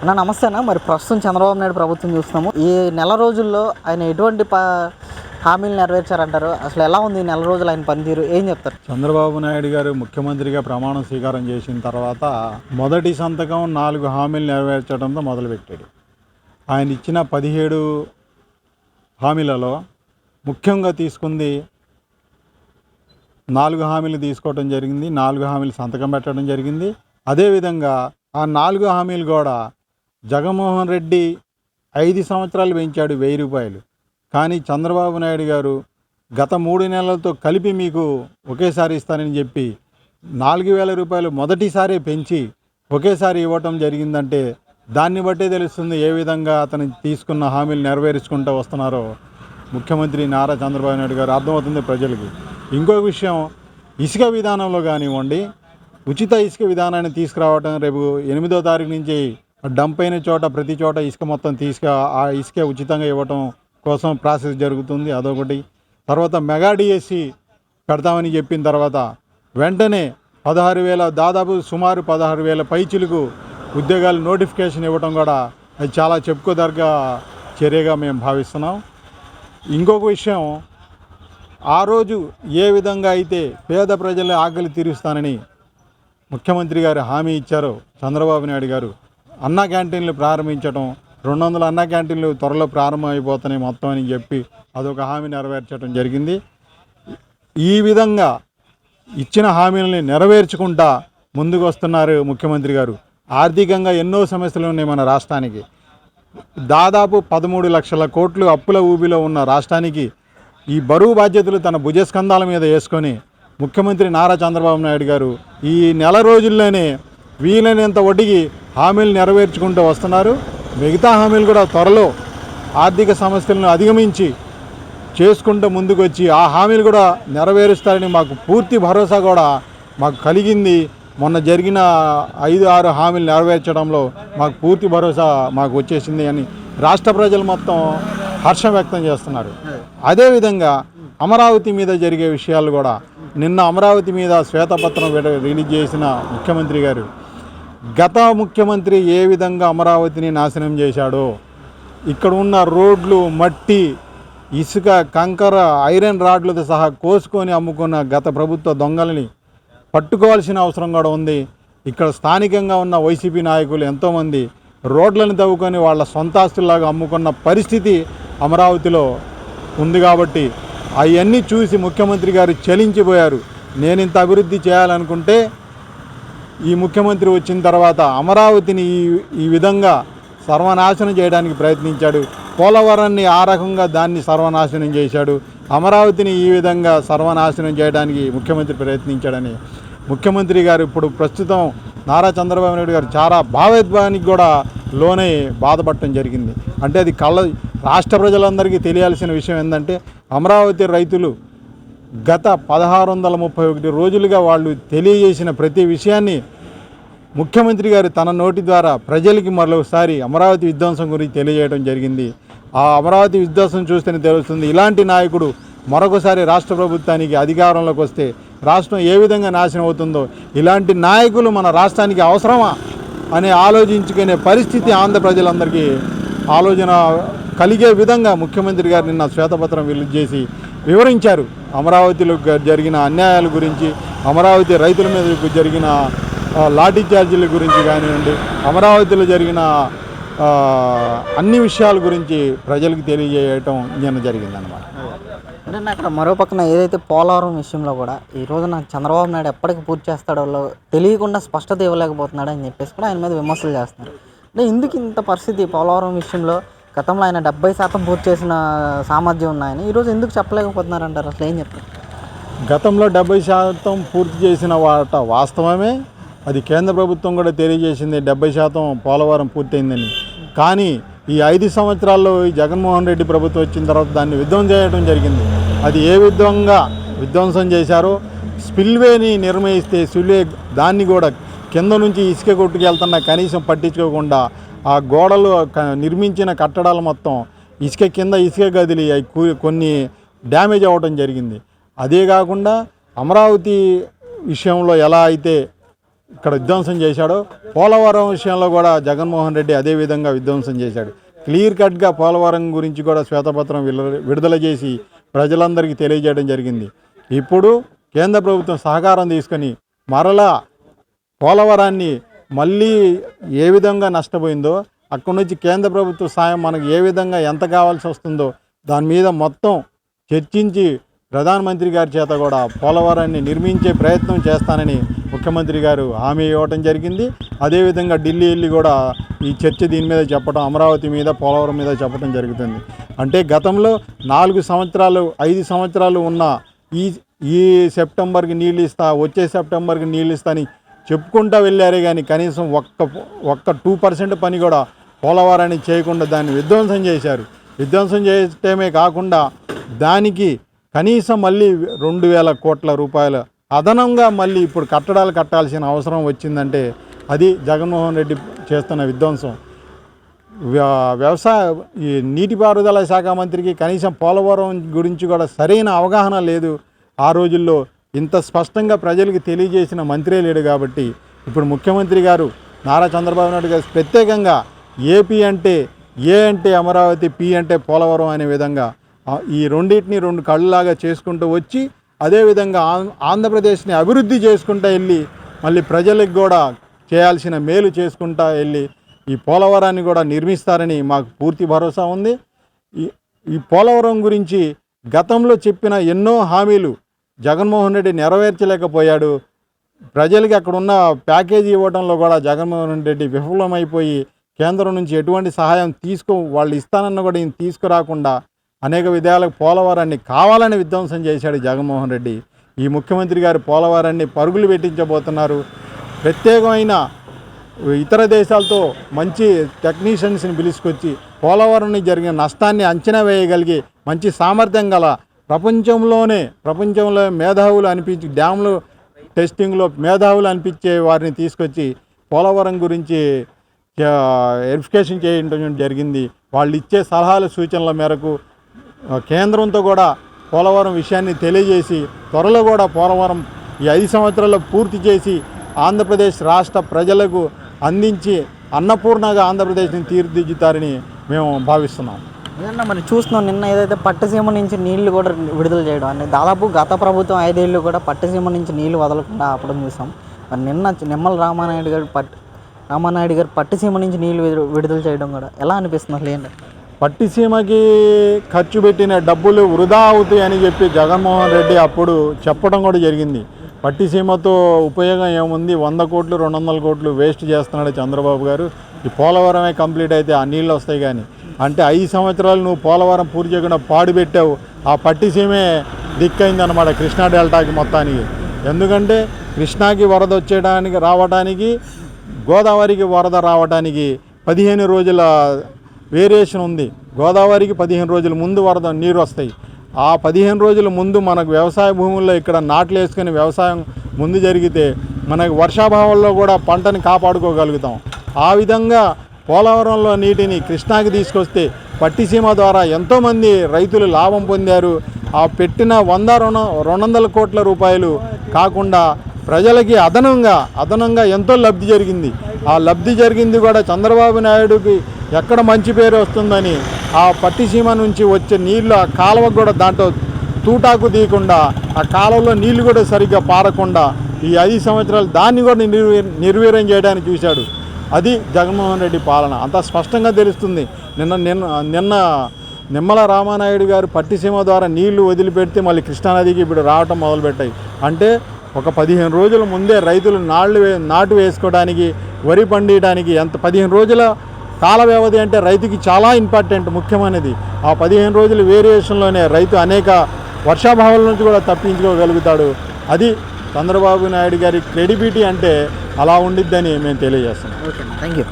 అన్న నమస్తే అన్న మరి ప్రస్తుతం చంద్రబాబు నాయుడు ప్రభుత్వం చూస్తున్నాము. ఈ నెల రోజుల్లో ఆయన ఎటువంటి ప హామీలు నెరవేర్చారంటారు? అసలు ఎలా ఉంది నెల రోజులు ఆయన పనితీరు? ఏం చెప్తారు? చంద్రబాబు నాయుడు గారు ముఖ్యమంత్రిగా ప్రమాణం స్వీకారం చేసిన తర్వాత మొదటి సంతకం నాలుగు హామీలు నెరవేర్చడంతో మొదలుపెట్టాడు. ఆయన ఇచ్చిన పదిహేడు హామీలలో ముఖ్యంగా తీసుకుంది నాలుగు హామీలు తీసుకోవడం జరిగింది నాలుగు హామీలు సంతకం పెట్టడం జరిగింది. అదేవిధంగా ఆ నాలుగు హామీలు కూడా జగన్మోహన్ రెడ్డి ఐదు సంవత్సరాలు పెంచాడు వెయ్యి రూపాయలు. కానీ చంద్రబాబు నాయుడు గారు గత మూడు నెలలతో కలిపి మీకు ఒకేసారి ఇస్తానని చెప్పి నాలుగు వేల రూపాయలు మొదటిసారి పెంచి ఒకేసారి ఇవ్వటం జరిగిందంటే దాన్ని బట్టే తెలుస్తుంది ఏ విధంగా అతను తీసుకున్న హామీలు నెరవేర్చుకుంటూ వస్తున్నారో. ముఖ్యమంత్రి నారా చంద్రబాబు నాయుడు గారు అర్థమవుతుంది ప్రజలకి. ఇంకొక విషయం ఇసుక విధానంలో కానివ్వండి ఉచిత ఇసుక విధానాన్ని తీసుకురావటం రేపు ఎనిమిదో తారీఖు నుంచి డంప్ అయిన చోట ప్రతి చోట ఇసుక మొత్తం తీసుకు ఆ ఇసుక ఉచితంగా ఇవ్వటం కోసం ప్రాసెస్ జరుగుతుంది అదొకటి. తర్వాత మెగా డిఎస్సి పెడతామని చెప్పిన తర్వాత వెంటనే పదహారు వేల దాదాపు సుమారు పదహారు వేల పైచిలకు ఉద్యోగాలు నోటిఫికేషన్ ఇవ్వటం కూడా అది చాలా చెప్పుకోదగ్గ చర్యగా మేము భావిస్తున్నాం. ఇంకొక విషయం ఆ రోజు ఏ విధంగా అయితే పేద ప్రజల ఆకలి తీరుస్తానని ముఖ్యమంత్రి గారు హామీ ఇచ్చారో చంద్రబాబు నాయుడు గారు అన్న క్యాంటీన్లు ప్రారంభించడం రెండు వందల అన్న క్యాంటీన్లు త్వరలో ప్రారంభమైపోతున్నాయి మొత్తం అని చెప్పి అదొక హామీ నెరవేర్చడం జరిగింది. ఈ విధంగా ఇచ్చిన హామీలని నెరవేర్చుకుంటా ముందుకు వస్తున్నారు ముఖ్యమంత్రి గారు. ఆర్థికంగా ఎన్నో సమస్యలు ఉన్నాయి మన రాష్ట్రానికి. దాదాపు పదమూడు లక్షల కోట్లు అప్పుల ఊబిలో ఉన్న రాష్ట్రానికి ఈ బరువు బాధ్యతలు తన భుజస్కంధాల మీద వేసుకొని ముఖ్యమంత్రి నారా చంద్రబాబు నాయుడు గారు ఈ నెల రోజుల్లోనే వీలైనంత వడ్డీకి హామీలు నెరవేర్చుకుంటూ వస్తున్నారు. మిగతా హామీలు కూడా త్వరలో ఆర్థిక సమస్యలను అధిగమించి చేసుకుంటూ ముందుకు వచ్చి ఆ హామీలు కూడా నెరవేరుస్తారని మాకు పూర్తి భరోసా కూడా మాకు కలిగింది. మొన్న జరిగిన ఐదు ఆరు హామీలు నెరవేర్చడంలో మాకు పూర్తి భరోసా మాకు వచ్చేసింది అని రాష్ట్ర ప్రజలు మొత్తం హర్షం వ్యక్తం చేస్తున్నారు. అదేవిధంగా అమరావతి మీద జరిగే విషయాలు కూడా నిన్న అమరావతి మీద శ్వేతపత్రం రిలీజ్ చేసిన ముఖ్యమంత్రి గారు గత ముఖ్యమంత్రి ఏ విధంగా అమరావతిని నాశనం చేశాడో ఇక్కడ ఉన్న రోడ్లు మట్టి ఇసుక కంకర ఐరన్ రాడ్లతో సహా కోసుకొని అమ్ముకున్న గత ప్రభుత్వ దొంగలని పట్టుకోవాల్సిన అవసరం కూడా ఉంది. ఇక్కడ స్థానికంగా ఉన్న వైసీపీ నాయకులు ఎంతోమంది రోడ్లను తవ్వుకొని వాళ్ళ సొంత ఆస్తుల్లాగా అమ్ముకున్న పరిస్థితి అమరావతిలో ఉంది కాబట్టి అవన్నీ చూసి ముఖ్యమంత్రి గారు చలించిపోయారు. నేను ఇంత అభివృద్ధి చేయాలనుకుంటే ఈ ముఖ్యమంత్రి వచ్చిన తర్వాత అమరావతిని ఈ ఈ విధంగా సర్వనాశనం చేయడానికి ప్రయత్నించాడు. పోలవరాన్ని ఆ రకంగా దాన్ని సర్వనాశనం చేశాడు. అమరావతిని ఈ విధంగా సర్వనాశనం చేయడానికి ముఖ్యమంత్రి ప్రయత్నించాడని ముఖ్యమంత్రి గారు ఇప్పుడు ప్రస్తుతం నారా చంద్రబాబు నాయుడు గారు చాలా భావోద్వానికి కూడా లోనై బాధపడటం జరిగింది. అంటే అది కళ్ళ రాష్ట్ర ప్రజలందరికీ తెలియాల్సిన విషయం ఏంటంటే అమరావతి రైతులు గత పదహారు వందల ముప్పై ఒకటి రోజులుగా వాళ్ళు తెలియజేసిన ప్రతి విషయాన్ని ముఖ్యమంత్రి గారు తన నోటి ద్వారా ప్రజలకి మరొకసారి అమరావతి విధ్వంసం గురించి తెలియజేయడం జరిగింది. ఆ అమరావతి విధ్వంసం చూస్తేనే తెలుస్తుంది. ఇలాంటి నాయకుడు మరొకసారి రాష్ట్ర ప్రభుత్వానికి అధికారంలోకి వస్తే రాష్ట్రం ఏ విధంగా నాశనం అవుతుందో ఇలాంటి నాయకులు మన రాష్ట్రానికి అవసరమా అని ఆలోచించుకునే పరిస్థితి ఆంధ్ర ప్రజలందరికీ ఆలోచన కలిగే విధంగా ముఖ్యమంత్రి గారు నిన్న శ్వేతపత్రం విలువ చేసి వివరించారు. అమరావతిలో జరిగిన అన్యాయాల గురించి అమరావతి రైతుల మీద జరిగిన లాఠీ ఛార్జీల గురించి కానివ్వండి అమరావతిలో జరిగిన అన్ని విషయాల గురించి ప్రజలకు తెలియజేయటం నిన్న జరిగిందనమాట అంటే నాకు అక్కడ మరో పక్కన ఏదైతే పోలవరం విషయంలో కూడా ఈ రోజు నాకు చంద్రబాబు నాయుడు ఎప్పటికి పూర్తి చేస్తాడో తెలియకుండా స్పష్టత ఇవ్వలేకపోతున్నాడు అని చెప్పేసి కూడా ఆయన మీద విమర్శలు చేస్తున్నారు. అంటే ఎందుకు ఇంత పరిస్థితి పోలవరం విషయంలో గతంలో ఆయన డెబ్బై శాతం పూర్తి చేసిన సామర్థ్యం ఉన్నాయని ఈరోజు ఎందుకు చెప్పలేకపోతున్నారు అంటారు? అసలు ఏం చెప్తారు? గతంలో డెబ్బై శాతం పూర్తి చేసిన వాట వాస్తవమే. అది కేంద్ర ప్రభుత్వం కూడా తెలియజేసింది డెబ్బై శాతం పోలవరం పూర్తయిందని. కానీ ఈ ఐదు సంవత్సరాల్లో ఈ జగన్మోహన్ రెడ్డి ప్రభుత్వం వచ్చిన తర్వాత దాన్ని విధ్వంసం చేయడం జరిగింది. అది ఏ విధంగా విధ్వంసం చేశారో స్పిల్వేని నిర్మిస్తే స్పిల్వే దాన్ని కూడా కింద నుంచి ఇసుక కొట్టుకెళ్తున్నా కనీసం పట్టించుకోకుండా ఆ గోడలు నిర్మించిన కట్టడాలు మొత్తం ఇసుక కింద ఇసుక గదిలి కొన్ని డ్యామేజ్ అవ్వడం జరిగింది. అదే కాకుండా అమరావతి విషయంలో ఎలా అయితే ఇక్కడ విధ్వంసం చేశాడో పోలవరం విషయంలో కూడా జగన్మోహన్ రెడ్డి అదే విధంగా విధ్వంసం చేశాడు. క్లియర్ కట్గా పోలవరం గురించి కూడా శ్వేతపత్రం విడుదల- విడుదల చేసి ప్రజలందరికీ తెలియజేయడం జరిగింది. ఇప్పుడు కేంద్ర ప్రభుత్వం సహకారం తీసుకొని మరలా పోలవరాన్ని మళ్ళీ ఏ విధంగా నష్టపోయిందో అక్కడి నుంచి కేంద్ర ప్రభుత్వ సాయం మనకు ఏ విధంగా ఎంత కావాల్సి వస్తుందో దాని మీద మొత్తం చర్చించి ప్రధానమంత్రి గారి చేత కూడా పోలవరాన్ని నిర్మించే ప్రయత్నం చేస్తానని ముఖ్యమంత్రి గారు హామీ ఇవ్వటం జరిగింది. అదేవిధంగా ఢిల్లీ వెళ్ళి కూడా ఈ చర్చ దీని మీద చెప్పడం అమరావతి మీద పోలవరం మీద చెప్పడం జరుగుతుంది. అంటే గతంలో నాలుగు సంవత్సరాలు ఐదు సంవత్సరాలు ఉన్న ఈ ఈ సెప్టెంబర్కి నీళ్ళు ఇస్తా వచ్చే సెప్టెంబర్కి నీళ్ళు ఇస్తా అని చెప్పుకుంటా వెళ్ళారే కానీ కనీసం ఒక్క ఒక్క టూ పర్సెంట్ పని కూడా పోలవరాన్ని చేయకుండా దాన్ని విధ్వంసం చేశారు. విధ్వంసం చేయటమే కాకుండా దానికి కనీసం మళ్ళీ రెండు వేల కోట్ల రూపాయలు అదనంగా మళ్ళీ ఇప్పుడు కట్టడాలు కట్టాల్సిన అవసరం వచ్చిందంటే అది జగన్మోహన్ రెడ్డి చేస్తున్న విధ్వంసం. వ్యవసాయ ఈ నీటిపారుదల శాఖ మంత్రికి కనీసం పోలవరం గురించి కూడా సరైన అవగాహన లేదు ఆ రోజుల్లో. ఇంత స్పష్టంగా ప్రజలకు తెలియజేసిన మంత్రే లేడు కాబట్టి ఇప్పుడు ముఖ్యమంత్రి గారు నారా చంద్రబాబు నాయుడు గారు ప్రత్యేకంగా ఏపీ అంటే ఏ అంటే అమరావతి పి అంటే పోలవరం అనే విధంగా ఈ రెండింటిని రెండు కళ్ళలాగా చేసుకుంటూ వచ్చి అదేవిధంగా ఆం- ఆంధ్రప్రదేశ్ని అభివృద్ధి చేసుకుంటూ వెళ్ళి మళ్ళీ ప్రజలకు కూడా చేయాల్సిన మేలు చేసుకుంటా వెళ్ళి ఈ పోలవరాన్ని కూడా నిర్మిస్తారని మాకు పూర్తి భరోసా ఉంది. ఈ ఈ పోలవరం గురించి గతంలో చెప్పిన ఎన్నో హామీలు జగన్మోహన్ రెడ్డి నెరవేర్చలేకపోయాడు. ప్రజలకి అక్కడ ఉన్న ప్యాకేజీ ఇవ్వడంలో కూడా జగన్మోహన్ రెడ్డి విఫలమైపోయి కేంద్రం నుంచి ఎటువంటి సహాయం తీసుకో వాళ్ళు ఇస్తానన్న కూడా ఈయన తీసుకురాకుండా అనేక విధాలకు పోలవరాన్ని కావాలని విధ్వంసం చేశాడు జగన్మోహన్ రెడ్డి. ఈ ముఖ్యమంత్రి గారు పోలవరాన్ని పరుగులు పెట్టించబోతున్నారు. ప్రత్యేకమైన ఇతర దేశాలతో మంచి టెక్నీషియన్స్ని పిలుచుకొచ్చి పోలవరం జరిగిన నష్టాన్ని అంచనా వేయగలిగి మంచి సామర్థ్యం గల ప్రపంచంలోనే ప్రపంచంలో మేధావులు అనిపించి డ్యాములు టెస్టింగ్లో మేధావులు అనిపించే వారిని తీసుకొచ్చి పోలవరం గురించి వెరిఫికేషన్ చేయడం జరిగింది. వాళ్ళు ఇచ్చే సలహాల సూచనల మేరకు కేంద్రంతో కూడా పోలవరం విషయాన్ని తెలియజేసి త్వరలో కూడా పోలవరం ఈ ఐదు సంవత్సరాల్లో పూర్తి చేసి ఆంధ్రప్రదేశ్ రాష్ట్ర ప్రజలకు అందించి అన్నపూర్ణగా ఆంధ్రప్రదేశ్ని తీర్చిదిద్దుతారని మేము భావిస్తున్నాం. ఏదన్నా మరి చూస్తున్నాం నిన్న ఏదైతే పట్టసీమ నుంచి నీళ్ళు కూడా విడుదల చేయడం అనేది దాదాపు గత ప్రభుత్వం ఐదేళ్ళు కూడా పట్టసీమ నుంచి నీళ్ళు వదలకుండా ఆపడం చూసాం. మరి నిన్న నిమ్మల రామానాయుడు గారు పట్ రామానాయుడు గారు పట్టసీమ నుంచి నీళ్ళు విడుదల చేయడం కూడా ఎలా అనిపిస్తుంది అసలు ఏంటి? పట్టిసీమకి ఖర్చు పెట్టిన డబ్బులు వృధా అవుతాయి అని చెప్పి జగన్మోహన్ రెడ్డి అప్పుడు చెప్పడం కూడా జరిగింది. పట్టిసీమతో ఉపయోగం ఏముంది? వంద కోట్లు రెండు వందల కోట్లు వేస్ట్ చేస్తున్నాడు చంద్రబాబు గారు. ఈ పోలవరమే కంప్లీట్ అయితే ఆ నీళ్ళు వస్తాయి కానీ అంటే ఐదు సంవత్సరాలు నువ్వు పోలవరం పూర్తి చేయకుండా పాడు పెట్టావు. ఆ పట్టిసీమే దిక్కైందనమాట కృష్ణా డెల్టాకి మొత్తానికి. ఎందుకంటే కృష్ణాకి వరద వచ్చేయడానికి రావడానికి గోదావరికి వరద రావడానికి పదిహేను రోజుల వేరియేషన్ ఉంది. గోదావరికి పదిహేను రోజుల ముందు వరద నీరు వస్తాయి. ఆ పదిహేను రోజుల ముందు మనకు వ్యవసాయ భూముల్లో ఇక్కడ నాట్లు వేసుకొని వ్యవసాయం ముందు జరిగితే మనకు వర్షాభావంలో కూడా పంటని కాపాడుకోగలుగుతాం. ఆ విధంగా పోలవరంలో నీటిని కృష్ణాకి తీసుకొస్తే పట్టిసీమ ద్వారా ఎంతోమంది రైతులు లాభం పొందారు. ఆ పెట్టిన వంద రెండు రెండు వందల కోట్ల రూపాయలు కాకుండా ప్రజలకి అదనంగా అదనంగా ఎంతో లబ్ధి జరిగింది. ఆ లబ్ధి జరిగింది కూడా చంద్రబాబు నాయుడుకి ఎక్కడ మంచి పేరు వస్తుందని ఆ పట్టిసీమ నుంచి వచ్చే నీళ్ళు ఆ కాలువకు కూడా దాంట్లో తూటాకు తీయకుండా ఆ కాలువలో నీళ్ళు కూడా సరిగ్గా పారకుండా ఈ ఐదు సంవత్సరాలు దాన్ని కూడా నిర్వీ నిర్వీర్యం చేయడానికి చూశాడు. అది జగన్మోహన్ రెడ్డి పాలన. అంత స్పష్టంగా తెలుస్తుంది. నిన్న నిన్న నిన్న నిమ్మల రామానాయుడు గారు పట్టిసీమ ద్వారా నీళ్ళు వదిలిపెడితే మళ్ళీ కృష్ణానదికి ఇప్పుడు రావటం మొదలుపెట్టాయి. అంటే ఒక పదిహేను రోజుల ముందే రైతులు నాళ్ళు వే నాటు వేసుకోవడానికి వరి పండియడానికి ఎంత పదిహేను రోజుల కాల వ్యవధి అంటే రైతుకి చాలా ఇంపార్టెంట్ ముఖ్యమైనది. ఆ పదిహేను రోజుల వేరియేషన్లోనే రైతు అనేక వర్షాభావాల నుంచి కూడా తప్పించుకోగలుగుతాడు. అది చంద్రబాబు నాయుడు గారి క్రెడిబిలిటీ అంటే అలా ఉండిద్దని మేము తెలియజేస్తున్నాం. Okay thank you